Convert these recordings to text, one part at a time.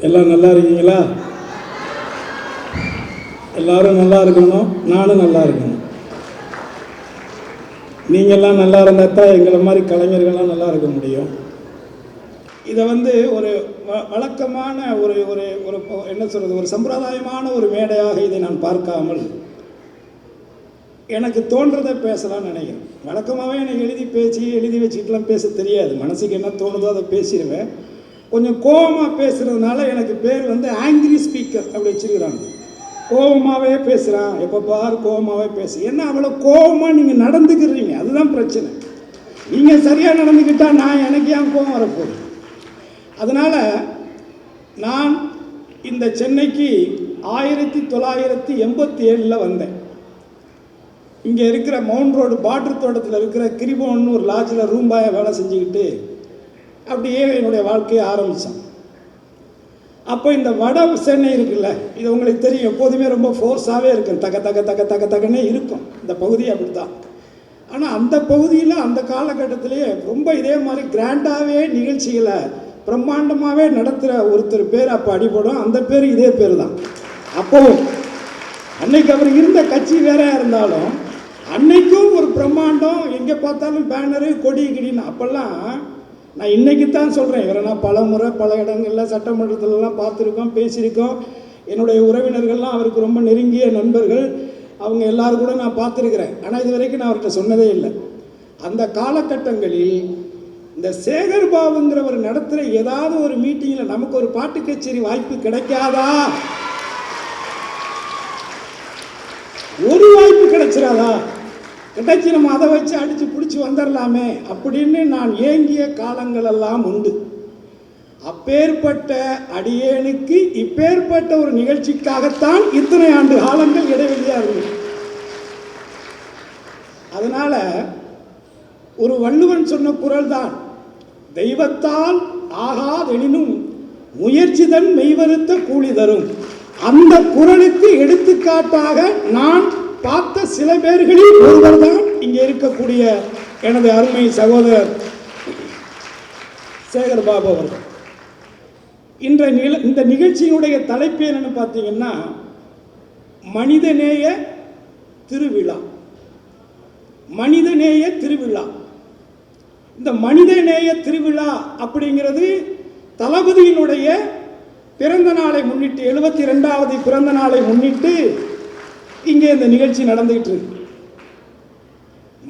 எல்லாம் நல்லா இருக்கீங்களா? எல்லாரும் நல்லா இருக்கணும். நானும் நல்லா இருக்கணும். நீங்கள்லாம் நல்லா இருந்தால் தான் எங்களை மாதிரி கலைஞர்கள்லாம் நல்லா இருக்க முடியும். இதை வந்து ஒரு வ- வழக்கமான ஒரு ஒரு ஒரு என்ன சொல்கிறது ஒரு சம்பிரதாயமான ஒரு மேடையாக இதை நான் பார்க்காமல் எனக்கு தோன்றதை பேசலாம்னு நினைக்கிறேன். வழக்கமாகவே எனக்கு எழுதி பேசி எழுதி வச்சுக்கிட்டுலாம் பேச தெரியாது. மனசுக்கு என்ன தோணுதோ அதை பேசிடுவேன். கொஞ்சம் கோவமாக பேசுகிறதுனால எனக்கு பேர் வந்து ஆங்கிரி ஸ்பீக்கர் அப்படி வச்சிருக்கிறாங்க. கோவமாகவே பேசுகிறான் எப்போ பார் கோவமாகவே பேசு. என்ன அவ்வளோ கோவமாக நீங்கள் நடந்துக்கிறீங்க? அதுதான் பிரச்சனை. நீங்கள் சரியாக நடந்துக்கிட்டால் நான் எனக்கு ஏன் கோவம் வரப்போகுது? அதனால் நான் இந்த சென்னைக்கு ஆயிரத்தி தொள்ளாயிரத்தி எண்பத்தி ஏழில் வந்தேன். இங்கே இருக்கிற மவுண்ட் ரோடு பாட்ரு தோட்டத்தில் இருக்கிற கிரிபோன்னு ஒரு லாட்ஜில் ரூம்பாயை வேலை செஞ்சுக்கிட்டு அப்படியே என்னுடைய வாழ்க்கையை ஆரம்பித்தான் அப்போ இந்த வட சென்னை இருக்குல்ல இது உங்களுக்கு தெரியும் எப்போதுமே ரொம்ப ஃபோர்ஸாகவே இருக்கும். தக்க தக தக்க தக்க தகனே இருக்கும். இந்த பகுதி அப்படி தான் ஆனால் அந்த பகுதியில் அந்த காலகட்டத்திலேயே ரொம்ப இதே மாதிரி கிராண்டாகவே நிகழ்ச்சிகளை பிரம்மாண்டமாகவே நடத்துகிற ஒருத்தர் பேர் அப்போ அடிபடும். அந்த பேர் இதே பேர் தான் அப்போவும் அன்னைக்கு அவர் இருந்த கட்சி வேறையாக இருந்தாலும் அன்னைக்கும் ஒரு பிரம்மாண்டம் எங்கே பார்த்தாலும் பேனரு கொடி கிடின்னு அப்போல்லாம் நான் இன்றைக்கி தான் சொல்கிறேன் இவரை நான் பல முறை பல இடங்களில் சட்டமன்றத்திலலாம் பார்த்துருக்கோம் பேசியிருக்கோம். என்னுடைய உறவினர்கள்லாம் அவருக்கு ரொம்ப நெருங்கிய நண்பர்கள். அவங்க எல்லாரும் கூட நான் பார்த்துருக்கிறேன். ஆனால் இது வரைக்கும் நான் அவர்கிட்ட சொன்னதே இல்லை. அந்த காலகட்டங்களில் இந்த சேகர் பாபுங்கிறவர் நடத்துகிற ஏதாவது ஒரு மீட்டிங்கில் நமக்கு ஒரு பாட்டு கச்சேரி வாய்ப்பு கிடைக்காதா? ஒரு வாய்ப்பு கிடைச்சிடாதா? கிடைச்சி நம்ம அதை வச்சு அடித்து பிடிச்சி வந்துடலாமே அப்படின்னு நான் ஏங்கிய காலங்களெல்லாம் உண்டு. அப்பேற்பட்ட அடியேனுக்கு இப்பேற்பட்ட ஒரு நிகழ்ச்சிக்காகத்தான் இத்தனை ஆண்டு காலங்கள் இடைவெளியாக இருந்தது. அதனால் ஒரு வள்ளுவன் சொன்ன குரல் தான் தெய்வத்தால் ஆகாதெனினும் முயற்சிதன் மெய்வருத்த கூலி தரும். அந்த குரலுக்கு எடுத்துக்காட்டாக நான் பார்த்த சில பேர்களில் ஒருவர் தான் இங்கே இருக்கக்கூடிய எனது அருமை சகோதரர் சேகர் பாபு அவர்கள். இன்ற நில இந்த நிகழ்ச்சியினுடைய தலைப்பு என்னன்னு பார்த்தீங்கன்னா மனிதநேய திருவிழா. மனிதநேய திருவிழா. இந்த மனிதநேய திருவிழா அப்படிங்கிறது தளபதியினுடைய பிறந்த நாளை முன்னிட்டு எழுபத்தி ரெண்டாவது பிறந்த நாளை முன்னிட்டு இங்கே இந்த நிகழ்ச்சி நடந்துகிட்டு இருக்கு.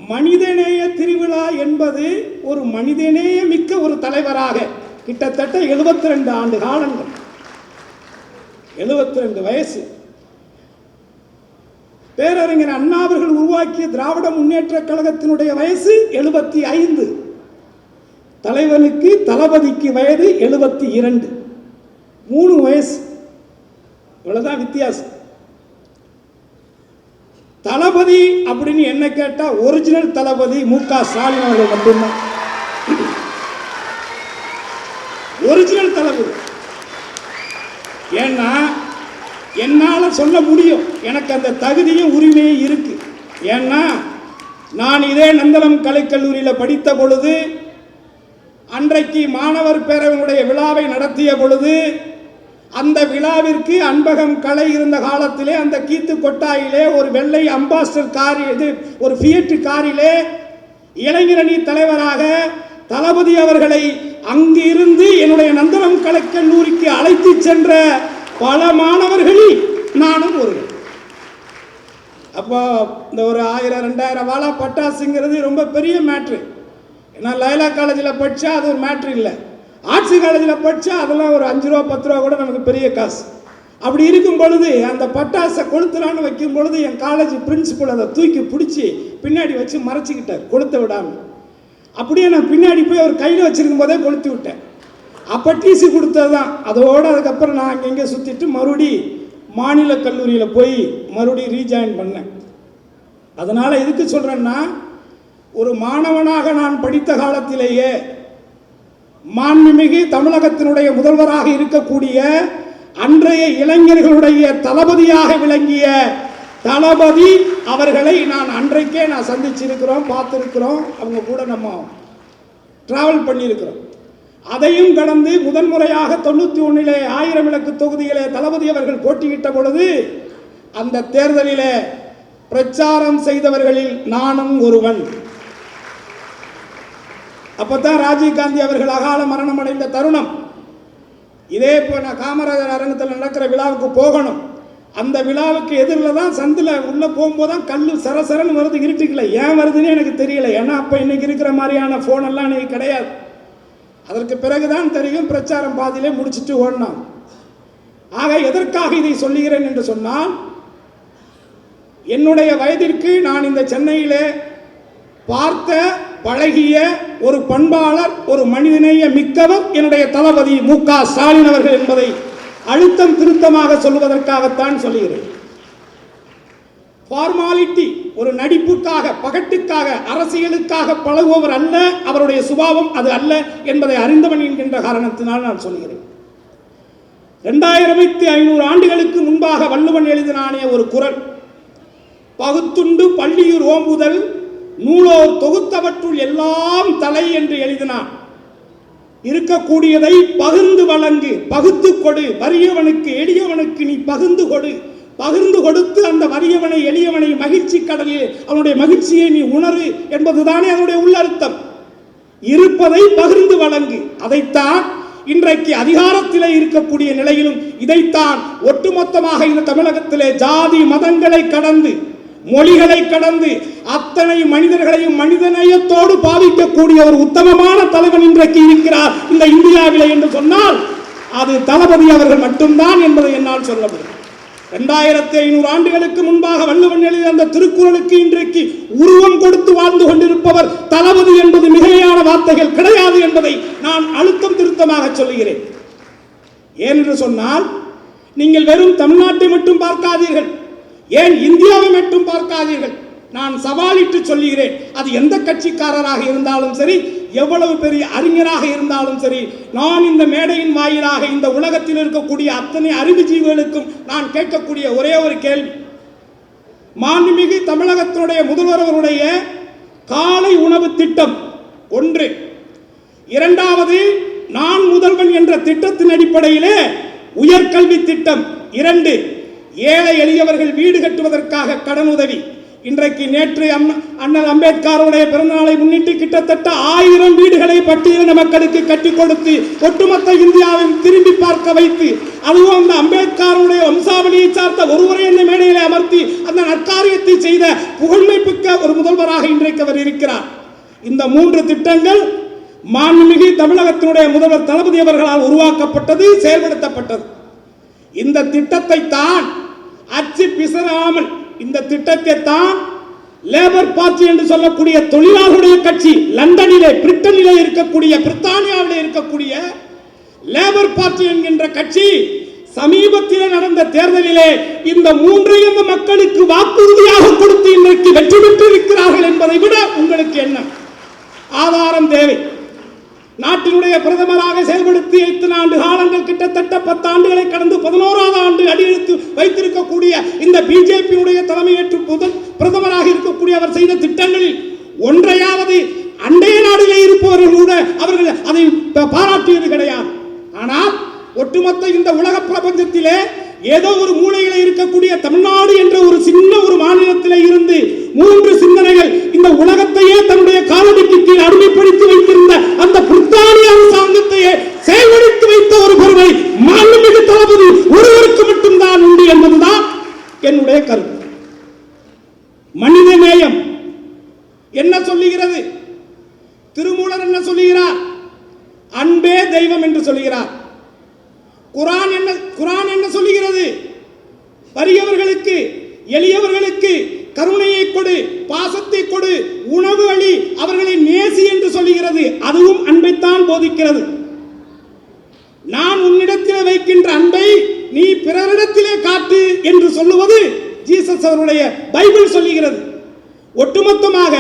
மனிதநேய திருவிழா என்பது ஒரு மனிதநேய மிக்க ஒரு தலைவராக கிட்டத்தட்ட 72 ரெண்டு ஆண்டு காலங்கள். 72 ரெண்டு வயசு. பேரறிஞர் அண்ணாவர்கள் உருவாக்கிய திராவிட முன்னேற்ற கழகத்தினுடைய வயசு எழுபத்தி ஐந்து. தலைவனுக்கு தளபதிக்கு வயது எழுபத்தி இரண்டு. மூணு வயசு. இவ்வளவுதான் வித்தியாசம். தளபதி அப்படின்னு என்ன கேட்டா ஒரிஜினல் தளபதி மு க ஸ்டாலின் அவர்கள் மட்டும்தான். ஒரிஜினல் தளபதி. ஏன்னா என்னால் சொல்ல முடியும். எனக்கு அந்த தகுதியும் உரிமையும் இருக்கு. ஏன்னா நான் இதே நந்தனம் கலைக்கல்லூரியில் படித்த பொழுது அன்றைக்கு மாணவர் பேரவனுடைய விழாவை நடத்திய பொழுது அந்த விழாவிற்கு அன்பகம் கலை இருந்த காலத்திலே அந்த கீத்து கொட்டாயிலே ஒரு வெள்ளை அம்பாஸ்டர் கார் இது ஒரு ஃபியட் காரிலே இளைஞரணி தலைவராக தளபதி அவர்களை அங்கு இருந்து என்னுடைய நந்தனம் கலைக்கல்லூரிக்கு அழைத்து சென்ற பல மாணவர்களில் நானும் ஒரு அப்போ இந்த ஒரு ஆயிரம் ரெண்டாயிரம் வாழா பட்டாசுங்கிறது ரொம்ப பெரிய மேட்ரு ஏன்னா லைலா காலேஜில் படித்தா அது ஒரு மேட்ரு இல்லை. ஆர்ட்ஸ் காலேஜில் படித்தா அதெல்லாம் ஒரு அஞ்சு ரூபா பத்து ரூபா கூட நமக்கு பெரிய காசு. அப்படி இருக்கும் பொழுது அந்த பட்டாசை கொளுத்துறான்னு வைக்கும் பொழுது என் காலேஜ் பிரின்சிபல் அதை தூக்கி பிடிச்சி பின்னாடி வச்சு மறைச்சிக்கிட்டேன் கொளுத்த விடாமல் அப்படியே நான் பின்னாடி போய் ஒரு கையில் வச்சுருக்கும் போதே கொளுத்து விட்டேன். அப்போ டிசி கொடுத்தது தான் அதோடு அதுக்கப்புறம் நான் அங்கங்கே சுற்றிட்டு மறுபடி மாநில கல்லூரியில் போய் மறுபடி ரீஜாயின் பண்ணேன். அதனால் எதுக்கு சொல்கிறேன்னா ஒரு மாணவனாக நான் படித்த காலத்திலேயே மாண்புமிகு தமிழகத்தினுடைய முதல்வராக இருக்கக்கூடிய அன்றைய இளைஞர்களுடைய தளபதியாக விளங்கிய தளபதி அவர்களை நான் அன்றைக்கே நான் சந்திச்சிருக்கிறோம் பார்த்துருக்கிறோம். அவங்க கூட நம்ம டிராவல் பண்ணியிருக்கிறோம். அதையும் கடந்து முதன்முறையாக தொண்ணூற்றி ஒன்றிலே ஆயிரம் விளக்கு தொகுதியிலே தளபதி அவர்கள் போட்டியிட்ட பொழுது அந்த தேர்தலிலே பிரச்சாரம் செய்தவர்களில் நானும் ஒருவன். அப்பதான் ராஜீவ் காந்தி அவர்கள் அகால மரணம் அடைந்த தருணம். இதே இப்போ நான் காமராஜர் அரங்கத்தில் நடக்கிற விழாவுக்கு போகணும். அந்த விழாவுக்கு எதிரில் தான் சந்தில் உள்ளே போகும்போது தான் கல் சரசரன்னு வருது இருட்டுக்கல. ஏன் வருதுன்னு எனக்கு தெரியல. ஏன்னா அப்போ இன்றைக்கி இருக்கிற மாதிரியான ஃபோன் எல்லாம் இன்னைக்கு கிடையாது. அதற்கு பிறகு தான் தெரியும் பிரச்சாரம் பாதியிலே முடிச்சிட்டு ஓடினான். ஆக எதற்காக இதை சொல்லுகிறேன் என்று சொன்னால் என்னுடைய வயதிற்கு நான் இந்த சென்னையிலே பார்த்த பழகிய ஒரு பண்பாளர் ஒரு மனிதநேய மிக்கவர் என்னுடைய தளபதி மு. க. ஸ்டாலின் அவர்கள் என்பதை அழுத்தம் திருத்தமாக சொல்லுவதற்காகத்தான் சொல்லுகிறேன். ஃபார்மாலிட்டி ஒரு நடிப்புக்காக பகட்டுக்காக அரசியலுக்காக பழகுபவர் அல்ல அவருடைய சுபாவம் அது அல்ல என்பதை அறிந்தவன் என்கின்ற காரணத்தினால் நான் சொல்கிறேன் ரெண்டாயிரத்தி ஐநூறு ஆண்டுகளுக்கு முன்பாக வள்ளுவன் எழுதினானே ஒரு குரல் பகுத்துண்டு பள்ளியூர் ஓம்புதல் நூலோர் தொகுத்தவற்றுள் எல்லாம் தலை என்று எழுதினான். இருக்கக்கூடியதை பகிர்ந்து வழங்கு பகுத்து கொடு. வறியவனுக்கு எளியவனுக்கு நீ பகிர்ந்து கொடு. பகிர்ந்து கொடுத்து அந்த வறியவனை எளியவனை மகிழ்ச்சி கடலில் அவனுடைய மகிழ்ச்சியை நீ உணரு என்பதுதானே அதனுடைய உள்ளர்த்தம். இருப்பதை பகிர்ந்து வழங்கு. அதைத்தான் இன்றைக்கு அதிகாரத்திலே இருக்கக்கூடிய நிலையிலும் இதைத்தான் ஒட்டுமொத்தமாக இந்த தமிழகத்திலே ஜாதி மதங்களை கடந்து மொழிகளை கடந்து அத்தனை மனிதர்களையும் மனிதநேயத்தோடு பாதிக்கக்கூடிய ஒரு உத்தமமான தலைவன் இன்றைக்கு இருக்கிறார் இந்த இந்தியாவிலே என்று சொன்னால் அது தளபதி அவர்கள் மட்டும்தான் என்பதை என்னால் சொல்ல முடியும். இரண்டாயிரத்தி ஐநூறு ஆண்டுகளுக்கு முன்பாக வள்ளுவன் எழுதிய அந்த திருக்குறளுக்கு இன்றைக்கு உருவம் கொடுத்து வாழ்ந்து கொண்டிருப்பவர் தளபதி என்பது மிகையான வார்த்தைகள் கிடையாது என்பதை நான் அழுத்தம் திருத்தமாக சொல்லுகிறேன். ஏனென்று சொன்னால் நீங்கள் வெறும் தமிழ்நாட்டை மட்டும் பார்க்காதீர்கள். ஏன் இந்தியாவை மட்டும் பார்க்காதீர்கள்? நான் சவாலிட்டு சொல்லுகிறேன். அது எந்த கட்சிக்காரராக இருந்தாலும் சரி எவ்வளவு பெரிய அறிஞராக இருந்தாலும் சரி நான் இந்த மேடையின் வாயிலாக இந்த உலகத்தில் இருக்கக்கூடிய அத்தனை அறிவுஜீவிகளுக்கும் நான் கேட்கக்கூடிய ஒரே ஒரு கேள்வி. மாண்புமிகு தமிழகத்தினுடைய முதல்வர் அவருடைய காலை உணவு திட்டம் ஒன்று. இரண்டாவது நான் முதல்வன் என்ற திட்டத்தின் அடிப்படையிலே உயர்கல்வி திட்டம் இரண்டு. ஏழை எளியவர்கள் வீடு கட்டுவதற்காக கடன் உதவி. இன்றைக்கு நேற்று அண்ணல் அம்பேத்கருடைய பிறந்தநாளை முன்னிட்டு கிட்டத்தட்ட ஆயிரம் வீடுகளை பட்டியலின மக்களுக்கு கட்டி கொடுத்து ஒட்டுமொத்த இந்தியாவை திரும்பி பார்க்க வைத்து அதுவும் அந்த அம்பேத்கருடைய வம்சாவளியை சார்ந்த ஒருவரை இந்த மேடையில் அமர்த்தி அந்த நற்காரியத்தை செய்த புகழ்மைப்புக்க ஒரு முதல்வராக இன்றைக்கு அவர் இருக்கிறார். இந்த மூன்று திட்டங்கள் மாண்புமிகு தமிழகத்தினுடைய முதல்வர் தளபதி அவர்களால் உருவாக்கப்பட்டது செயல்படுத்தப்பட்டது. இந்த திட்டத்தை தான் அச்சு பிசராமல் இந்த திட்டத்தை தான் லேபர் பார்ட்டி என்று சொல்லக்கூடிய தொழிலாளர்களுடைய கட்சி லண்டனிலே பிரிட்டனிலே இருக்கக்கூடிய பிரித்தானியாவிலே இருக்கக்கூடிய லேபர் பார்ட்டி என்கின்ற கட்சி சமீபத்தில் நடந்த தேர்தலிலே இந்த மூன்றையும் மக்களுக்கு வாக்குறுதியாக கொடுத்து இன்றைக்கு வெற்றி பெற்றிருக்கிறார்கள் என்பதை விட உங்களுக்கு என்ன? ஆதாரம் தேவை. நாட்டினுடைய பிரதமராக செயல்படுத்தி எத்தனை ஆண்டு காலங்கள் கிட்டத்தட்ட பத்து ஆண்டுகளை கடந்து பதினோராவது ஆண்டு அடியெடுத்து வைத்திருக்கக்கூடிய இந்த பிஜேபியுடைய தலைமையேற்று முதல் பிரதமராக இருக்கக்கூடிய அவர் செய்த திட்டங்களில் ஒன்றையாவது அண்டைய நாடுகளில் இருப்பவர்கள் கூட அவர்கள் அதை பாராட்டியது கிடையாது. ஆனால் ஒட்டுமொத்த இந்த உலக பிரபஞ்சத்திலே ஏதோ ஒரு மூலையில இருக்கக்கூடிய தமிழ்நாடு என்ற ஒரு சின்ன ஒரு மாநிலத்தில இருந்து மூன்று சிந்தனைகள் இந்த உலகத்தையே தன்னுடைய காலடிக்கு கீழ் அடிமைப்படுத்தி வைத்திருந்த அந்த பிரித்தானிய அரசாங்கத்தையே செயல்படுத்தி வைத்த ஒரு பொருளை மாண்புமிகு தளபதி ஒருவருக்கு மட்டும்தான் உண்டு என்பதுதான் என்னுடைய கருத்து மனித நேயம் என்ன சொல்லுகிறது திருமூலர் என்ன சொல்லுகிறார் அன்பே தெய்வம் என்று சொல்லுகிறார் குரான் என்ன குரான் என்ன சொல்லுகிறது வறியவர்களுக்கு எளியவர்களுக்கு கருணையை கொடு பாசத்தை கொடு உணவு அளி அவர்களை நேசி என்று சொல்லுகிறது அதுவும் அன்பைத்தான் போதிக்கிறது நான் இருக்கின்ற அன்பை நீ பிறரிடத்திலே காட்டு என்று சொல்லுவது ஜீசஸ் அவருடைய பைபிள் சொல்லுகிறது. ஒட்டுமொத்தமாக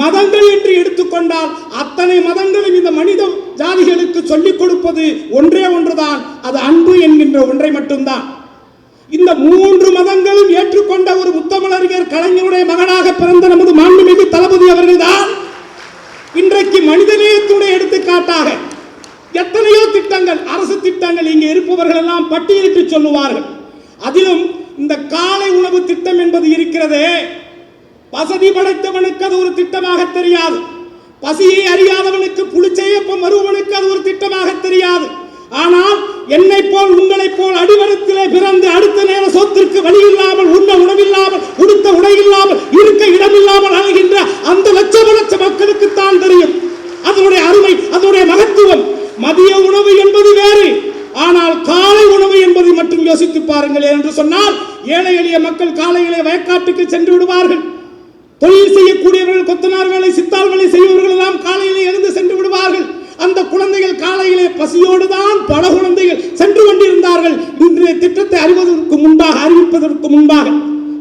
மதங்கள் என்று எடுத்துக்கொண்டால் அத்தனை மதங்களும் இந்த மனித ஜாதிகளுக்கு சொல்லிக் கொடுப்பது ஒன்றே ஒன்றுதான். அது அன்பு என்கின்ற ஒன்றை மட்டும்தான். இந்த மூன்று மதங்களும் ஏற்றுக்கொண்ட ஒரு முத்தமிழறிஞர் கலைஞருடைய மகனாக பிறந்த நமது மாண்புமிகு தளபதி அவர்கள்தான் இன்றைக்கு மனிதநேயத்துடைய எடுத்துக்காட்டாக எத்தனையோ திட்டங்கள் அரசு திட்டங்கள் இங்கே இருப்பவர்கள் எல்லாம் பட்டியலிட்டு சொல்லுவார்கள். அதிலும் இந்த காலை உணவு திட்டம் என்பது இருக்கிறதே. வசதி படைத்தவனுக்கு அது ஒரு திட்டமாக தெரியாது. பசியை அறியாதவனுக்கு புளிச்சையப்பம் வருவனுக்கு அது ஒரு திட்டமாக தெரியாது. ஆனால் என்னை போல் உங்களைப் போல் அடிவரத்திலே பிறந்து அடுத்த நேர சொத்திற்கு வழி இல்லாமல் உண்ண உணவில்லாமல் உடுத்த உடை இல்லாமல் இருக்க இடமில்லாமல் அழகின்ற அந்த லட்சம் லட்ச மக்களுக்கு தான் தெரியும். அதனுடைய அருமை அதனுடைய மகத்துவம். மதிய உணவு என்பது வேறு. ஆனால் காலை உணவு என்பதை மட்டும் யோசித்து பாருங்கள் என்று சொன்னால் ஏழை எளிய மக்கள் காலையிலே வயக்காட்டுக்கு சென்று விடுவார்கள். தொழில் செய்யக்கூடியவர்கள் கொத்தனார் வேலை சித்தால் வேலை செய்பவர்கள் எல்லாம் காலையிலே எழுந்து சென்று விடுவார்கள். அந்த குழந்தைகள் காலையிலே பசியோடு தான் பல குழந்தைகள் சென்று கொண்டிருந்தார்கள். இன்றைய திட்டத்தை அறிவதற்கு முன்பாக அறிவிப்பதற்கு முன்பாக.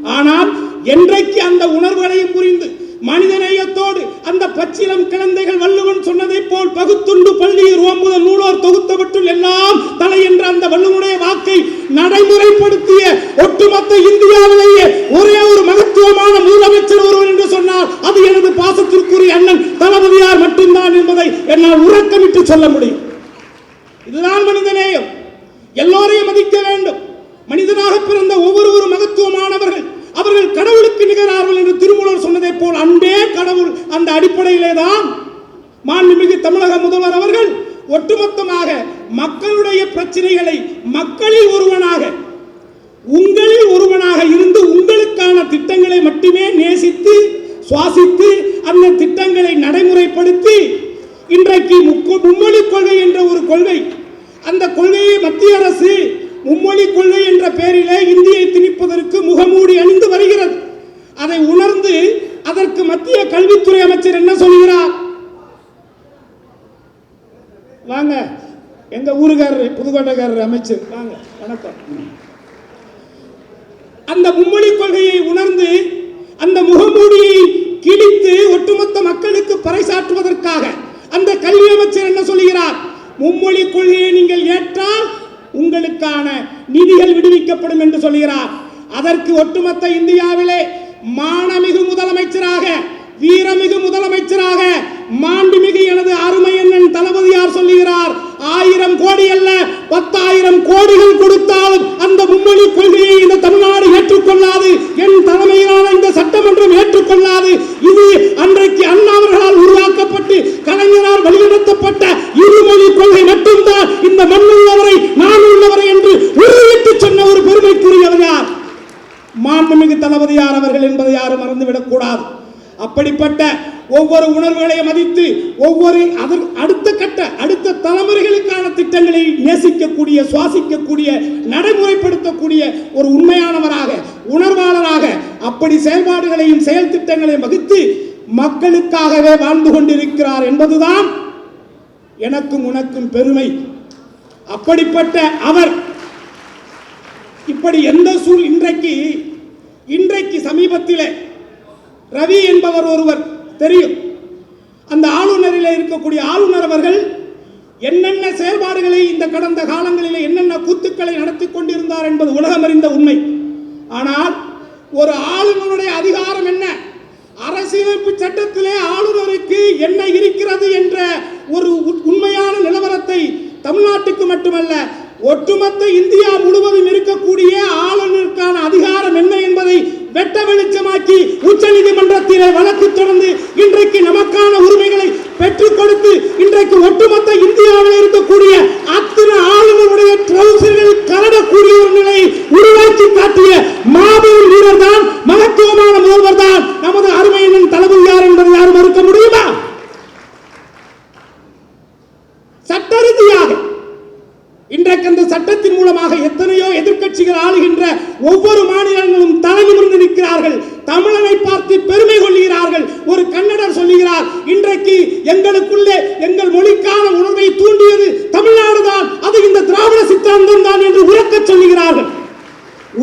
ஆனால் என்றைக்கு அந்த உணர்வுகளையும் புரிந்து மனிதநேயத்தோடு அந்த பச்சிலம் குழந்தைகள் வள்ளுவன் சொன்னதைப் போல் பகுத்துண்டு பள்ளியில் ஓம்புதல் நூலோர் தொகுத்தவற்றுள் எல்லாம் தலை என்ற அந்த வள்ளுவனுடைய வாக்கை நடைமுறைப்படுத்திய ஒட்டுமொத்த இந்தியாவிலேயே ஒரே ஒரு மகத்துவமான முதலமைச்சர் ஒருவர் என்று சொன்னால் அது எனது பாசத்திற்குரிய அண்ணன் தளபதியார் மட்டும்தான் என்பதை என்னால் உறக்கமிட்டு சொல்ல முடியும் இதுதான் மனிதநேயம் எல்லோரையும் மதிக்க வேண்டும் மனிதனாக பிறந்த ஒவ்வொருவரும் மகத்துவமானவர்கள் அவர்கள் கடவுளுக்கு நிகரார்கள் என்று திருமூலர் சொன்னதைப் போல் அன்பே கடவுள் அந்த அடிப்படையிலே தான் மாண்புமிகு தமிழக முதல்வர் அவர்கள் ஒட்டுமொத்தமாக மக்களுடைய பிரச்சனைகளை மக்களில் ஒருவனாக உங்களில் ஒருவனாக இருந்து உங்களுக்கான திட்டங்களை மட்டுமே நேசித்து சுவாசித்து அந்த திட்டங்களை நடைமுறைப்படுத்தி இன்றைக்கு முக்கோ- மும்மொழி கொள்கை என்ற ஒரு கொள்கை. அந்த கொள்கையை மத்திய அரசு மும்மொழி கொள்கை என்ற பெயரிலே இந்தியை திணிப்பதற்கு முகமூடி அணிந்து வருகிறது. அதை உணர்ந்து அதற்கு மத்திய கல்வித்துறை அமைச்சர் என்ன சொல்கிறார்? வாங்க. எங்க ஊருக்காரர் புதுக்கோட்டைக்காரர் அமைச்சர். வாங்க வணக்கம். அந்த மும்மொழி கொள்கையை உணர்ந்து அந்த முகமூடியை ஒட்டுமொத்த மக்களுக்கு பறைசாற்றுவதற்காக அந்த கல்வி அமைச்சர் என்ன சொல்கிறார் மும்மொழி கொள்கையை நீங்கள் ஏற்றால் உங்களுக்கான நிதிகள் விடுவிக்கப்படும் என்று சொல்கிறார் அதற்கு ஒட்டுமொத்த இந்தியாவிலே மானமிகு முதலமைச்சராக வீரமிகு முதலமைச்சராக மாண்புமிகு எனது அருமை என்னன் தளபதியார் சொல்லுகிறார். ஆயிரம் கோடி அல்ல பத்தாயிரம் கோடிகள் கொடுத்தாலும் அந்த மும்மொழி கொள்கையை இந்த தமிழ்நாடு ஏற்றுக்கொள்ளாது. என் தலைமையிலான இந்த சட்டமன்றம் ஏற்றுக்கொள்ளாது. இது அந்த அண்ணா அவர்களால் உருவாக்கப்பட்டு கலைஞரால் வழிநடத்தப்பட்ட இருமொழி கொள்கை மட்டும்தான் இந்த மண் உள்ளவரை நான் உள்ளவரை என்று உறுதியிட்டு சொன்ன ஒரு பெருமைக்குரியவர் யார் மாண்புமிகு தளபதியார் அவர்கள் என்பதை யாரும் மறந்துவிடக் கூடாது. அப்படிப்பட்ட ஒவ்வொரு உணர்வுகளை மதித்து ஒவ்வொரு அதன் அடுத்த கட்ட அடுத்த தலைமுறைகளுக்கான திட்டங்களை நேசிக்கக்கூடிய சுவாசிக்கக்கூடிய நடைமுறைப்படுத்தக்கூடிய ஒரு உண்மையானவராக உணர்வாளராக அப்படி செயல்பாடுகளையும் செயல் திட்டங்களையும் வகுத்து மக்களுக்காகவே வாழ்ந்து கொண்டிருக்கிறார் என்பதுதான் எனக்கும் உனக்கும் பெருமை. அப்படிப்பட்ட அவர் இப்படி எந்த சூழ் இன்றைக்கு இன்றைக்கு சமீபத்திலே ரவி என்பவர் ஒருவர் தெரியும். அந்த ஆளுநரில் இருக்கக்கூடிய ஆளுநர் அவர்கள் என்னென்ன செயல்பாடுகளை இந்த கடந்த காலங்களில் என்னென்ன கூத்துக்களை நடத்தி கொண்டிருந்தார் என்பது உலகம் அறிந்த உண்மை. ஆனால் ஒரு ஆளுநருடைய அதிகாரம் என்ன? அரசியலமைப்பு சட்டத்திலே ஆளுநருக்கு என்ன இருக்கிறது என்ற ஒரு உண்மையான நிலவரத்தை தமிழ்நாட்டுக்கு மட்டுமல்ல ஒட்டுமொத்த இந்தியா முழுவதும் இருக்கக்கூடிய ஆளுநருக்கான வெட்ட வெளிச்சமாக்கி உச்ச நீதிமன்றத்திலே வழக்கு தொடர்ந்து இன்றைக்கு நமக்கான உரிமைகளை பெற்றுக் கொடுத்து இன்றைக்கு ஒட்டுமொத்த இந்தியாவில் இருக்கக்கூடிய அத்தனை ஆளுநருடைய ட்ரௌசர்கள் கரடக்கூடிய ஒரு நிலையை உருவாக்கி காட்டிய மாபெரும் வீரர் தான் மகத்துவமான முதல்வர் தான் நமது அருமையின் தளபதி யார் என்பதை யாரும் மறுக்க முடியுமா சட்ட ரீதியாக இன்றைக்கு அந்த சட்டத்தின் மூலமாக எத்தனையோ எதிர்க்கட்சிகள் ஆளுகின்ற ஒவ்வொரு மாநிலங்களும் தலை நிமிர்ந்து நிற்கிறார்கள். தமிழனை பார்த்து பெருமை கொள்கிறார்கள் ஒரு கன்னடர் சொல்லுகிறார் இன்றைக்கு எங்களுக்குள்ளே எங்கள் மொழிக்கான உணர்வை தூண்டியது தமிழ்நாடு தான். அது இந்த திராவிட சித்தாந்தம் தான் என்று உறக்கச் சொல்லுகிறார்கள்.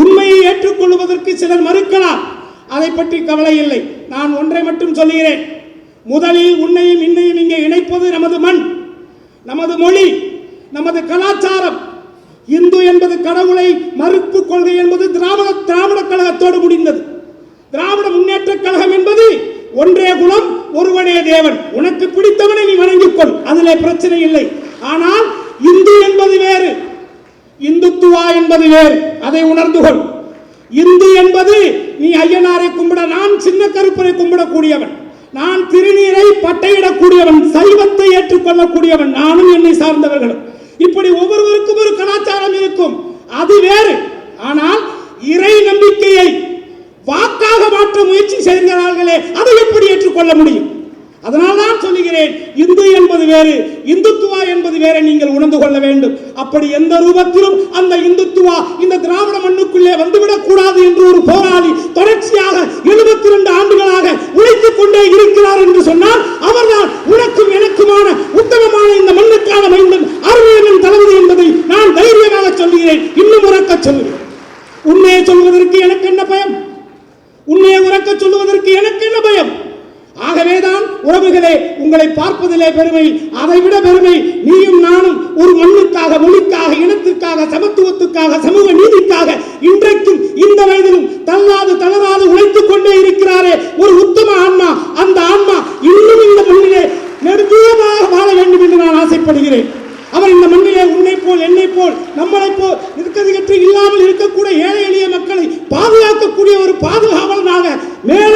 உண்மையை ஏற்றுக்கொள்வதற்கு சிலர் மறுக்கலாம். அதை பற்றி கவலை இல்லை. நான் ஒன்றை மட்டும் சொல்லுகிறேன். முதலில் உன்னையும் இன்னையும் இங்கே இணைப்பது நமது மண் நமது மொழி. நமது கலாச்சாரம். இந்து என்பது கடவுளை மறுப்பு கொள்கை என்பது திராவிட திராவிட கழகத்தோடு முடிந்தது. திராவிட முன்னேற்ற கழகம் என்பது ஒன்றே குலம் ஒருவனே தேவன். உனக்கு பிடித்தவனை நீ வணங்கிக்கொள் அதிலே பிரச்சனை இல்லை. ஆனால் இந்து என்பது வேறு. இந்துத்துவா என்பது வேறு. அதை உணர்ந்து கொள். இந்து என்பது நீ ஐயனாரை கும்பிட நான் சின்ன கருப்பரை கும்பிடக்கூடியவன். நான் திருநீரை பட்டையிடக்கூடியவன் சைவத்தை ஏற்றுக்கொள்ளக்கூடியவன். நானும் என்னை சார்ந்தவர்களும். இப்படி ஒவ்வொருவருக்கும் ஒரு கலாச்சாரம் இருக்கும். அது வேறு. ஆனால் இறை நம்பிக்கையை வாக்காக மாற்ற முயற்சி செய்கிறார்களே அதை எப்படி ஏற்றுக்கொள்ள முடியும்? அதனால் தான் சொல்லுகிறேன் இந்து என்பது வேறு இந்துத்துவா என்பது வேறு நீங்கள் உணர்ந்து கொள்ள வேண்டும். அப்படி எந்த ரூபத்திலும் அந்த இந்துத்துவா இந்த திராவிட மண்ணுக்குள்ளே வந்துவிடக் கூடாது என்று ஒரு போராளி தொடர்ச்சியாக எழுபத்தி ரெண்டு ஆண்டுகளாக உழைத்துக் கொண்டே இருக்கிறார் என்று சொன்னால் அவர்தான் உனக்கும் எனக்குமான உத்தமமான இந்த மண்ணுக்கான மைந்தன் அருமையன் தளபதி என்பதை நான் தைரியமாக சொல்லுகிறேன். இன்னும் உறக்க சொல்லுகிறேன். உண்மையை சொல்வதற்கு எனக்கு என்ன பயம்? உண்மையை உறக்க சொல்லுவதற்கு எனக்கு என்ன பயம்? ஆகவேதான் உறவுகளே உங்களை பார்ப்பதிலே பெருமை அதைவிட பெருமை நீயும் நானும் ஒரு மண்ணுக்காக மொழிக்காக இனத்திற்காக சமத்துவத்துக்காக சமூக நீதிக்காக இன்றைக்கும் இந்த வயதிலும் தள்ளாது தளராது உழைத்துக் கொண்டே இருக்கிறாரே ஒரு உத்தம ஆன்மா. அந்த ஆன்மா இன்னும் இந்த மண்ணிலே நெடுஞ்சூரமாக வாழ வேண்டும் என்று நான் ஆசைப்படுகிறேன். அவர் இந்த மண்ணிலே உன்னை போல் என்னை போல் நம்மளை போல் இருக்கதிகற்று இல்லாமல் இருக்கக்கூடிய ஏழை எளிய மக்களை பாதுகாக்கக்கூடிய ஒரு பாதுகாவலனாக மேல